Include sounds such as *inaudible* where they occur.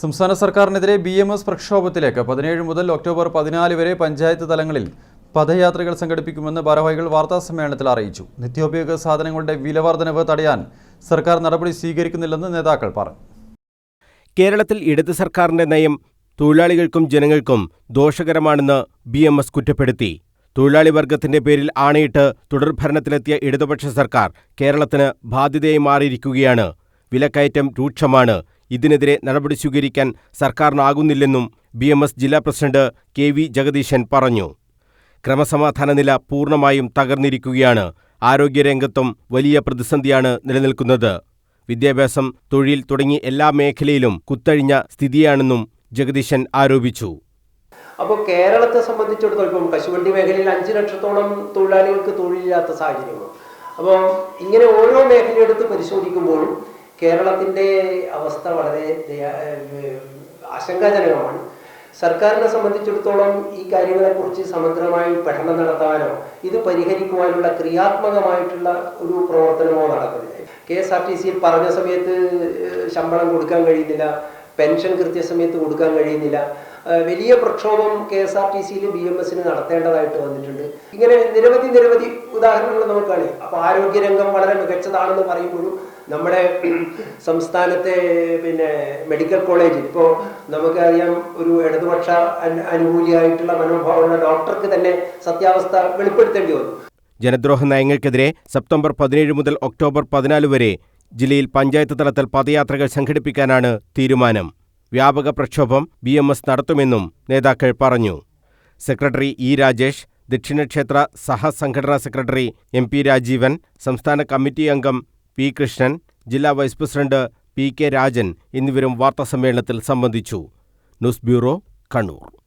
സംസ്ഥാന സർക്കാരിനെതിരെ B M S പ്രക്ഷോഭത്തിലേക്ക് പതിനേഴ് മുതൽ ഒക്ടോബർ പതിനാല് വരെ പഞ്ചായത്ത് തലങ്ങളിൽ പദയാത്രകൾ സംഘടിപ്പിക്കുമെന്ന് ഭാരവാഹികൾ വാർത്താസമ്മേളനത്തിൽ അറിയിച്ചു. നിത്യോപയോഗ സാധനങ്ങളുടെ വിലവർദ്ധനവ് തടയാൻ സർക്കാർ നടപടി സ്വീകരിക്കുന്നില്ലെന്ന് നേതാക്കൾ പറഞ്ഞു. കേരളത്തിൽ ഇടത് സർക്കാരിന്റെ നയം തൊഴിലാളികൾക്കും ജനങ്ങൾക്കും ദോഷകരമാണെന്ന് ബി എം എസ് കുറ്റപ്പെടുത്തി. തൊഴിലാളി വർഗത്തിന്റെ പേരിൽ ആണയിട്ട് തുടർഭരണത്തിലെത്തിയ ഇടതുപക്ഷ സർക്കാർ കേരളത്തിന് ബാധ്യതയായി മാറിയിരിക്കുകയാണ്. വിലക്കയറ്റം രൂക്ഷമാണ്. ഇതിനെതിരെ നടപടി സ്വീകരിക്കാൻ സർക്കാരിനാകുന്നില്ലെന്നും ബി എം എസ് ജില്ലാ പ്രസിഡന്റ് കെ വി ജഗദീശൻ പറഞ്ഞു. ക്രമസമാധാന നില പൂർണമായും തകർന്നിരിക്കുകയാണ്. ആരോഗ്യരംഗത്തും വലിയ പ്രതിസന്ധിയാണ് നിലനിൽക്കുന്നത്. വിദ്യാഭ്യാസം തൊഴിൽ തുടങ്ങി എല്ലാ മേഖലയിലും കുത്തഴിഞ്ഞ സ്ഥിതിയാണെന്നും ജഗദീശൻ ആരോപിച്ചു. അപ്പോൾ കേരളത്തെ സംബന്ധിച്ചിടത്തോളം ഇപ്പം കശുവണ്ടി മേഖലയിൽ അഞ്ച് ലക്ഷത്തോളം തൊഴിലാളികൾക്ക് തൊഴിലില്ലാത്ത സാഹചര്യമാണ്. അപ്പോൾ ഇങ്ങനെ ഓരോ മേഖലയെടുത്ത് പരിശോധിക്കുമ്പോഴും കേരളത്തിന്റെ അവസ്ഥ വളരെ ആശങ്കാജനകമാണ്. സർക്കാരിനെ സംബന്ധിച്ചിടത്തോളം ഈ കാര്യങ്ങളെക്കുറിച്ച് സമഗ്രമായി പഠനം നടത്താനോ ഇത് പരിഹരിക്കുവാനുള്ള ക്രിയാത്മകമായിട്ടുള്ള ഒരു പ്രവർത്തനമോ നടക്കുന്നില്ല. കെ എസ് ആർ ടി സിയിൽ പറഞ്ഞ സമയത്ത് ശമ്പളം കൊടുക്കാൻ കഴിയുന്നില്ല പെൻഷൻ കൃത്യസമയത്ത് കൊടുക്കാൻ കഴിയുന്നില്ല വലിയ പ്രക്ഷോഭം കെ എസ് ആർ ടി സിയിൽ ബി എം എസിന് നടത്തേണ്ടതായിട്ട് വന്നിട്ടുണ്ട്. ഇങ്ങനെ നിരവധി നിരവധി ഉദാഹരണങ്ങൾ നമുക്ക് കാണാം അപ്പോൾ ആരോഗ്യരംഗം വളരെ മികച്ചതാണെന്ന് പറയുമ്പോഴും നമ്മുടെ *clears throat* സംസ്ഥാനത്തെ പിന്നെ മെഡിക്കൽ കോളേജിൽ ഇപ്പോൾ നമുക്കറിയാം ഒരു ഇടതുപക്ഷ അന- അനുകൂലിയായിട്ടുള്ള മനോഭാവമുള്ള ഡോക്ടർക്ക് തന്നെ സത്യാവസ്ഥ വെളിപ്പെടുത്തേണ്ടി വന്നു. ജനദ്രോഹ നയങ്ങൾക്കെതിരെ സെപ്റ്റംബർ പതിനേഴ് മുതൽ ഒക്ടോബർ പതിനാല് വരെ ജില്ലയിൽ പഞ്ചായത്ത് തലത്തിൽ പദയാത്രകൾ സംഘടിപ്പിക്കാനാണ് തീരുമാനം. വ്യാപക പ്രക്ഷോഭം ബി എം എസ് നടത്തുമെന്നും നേതാക്കൾ പറഞ്ഞു. സെക്രട്ടറി ഇ രാജേഷ് ദക്ഷിണക്ഷേത്ര സഹസംഘടനാ സെക്രട്ടറി എം പി രാജീവൻ സംസ്ഥാന കമ്മിറ്റി അംഗം പി കൃഷ്ണൻ ജില്ലാ vice president P K Rajan എന്നിവരും വാർത്താസമ്മേളനത്തിൽ സംബന്ധിച്ചു. News bureau Kannur.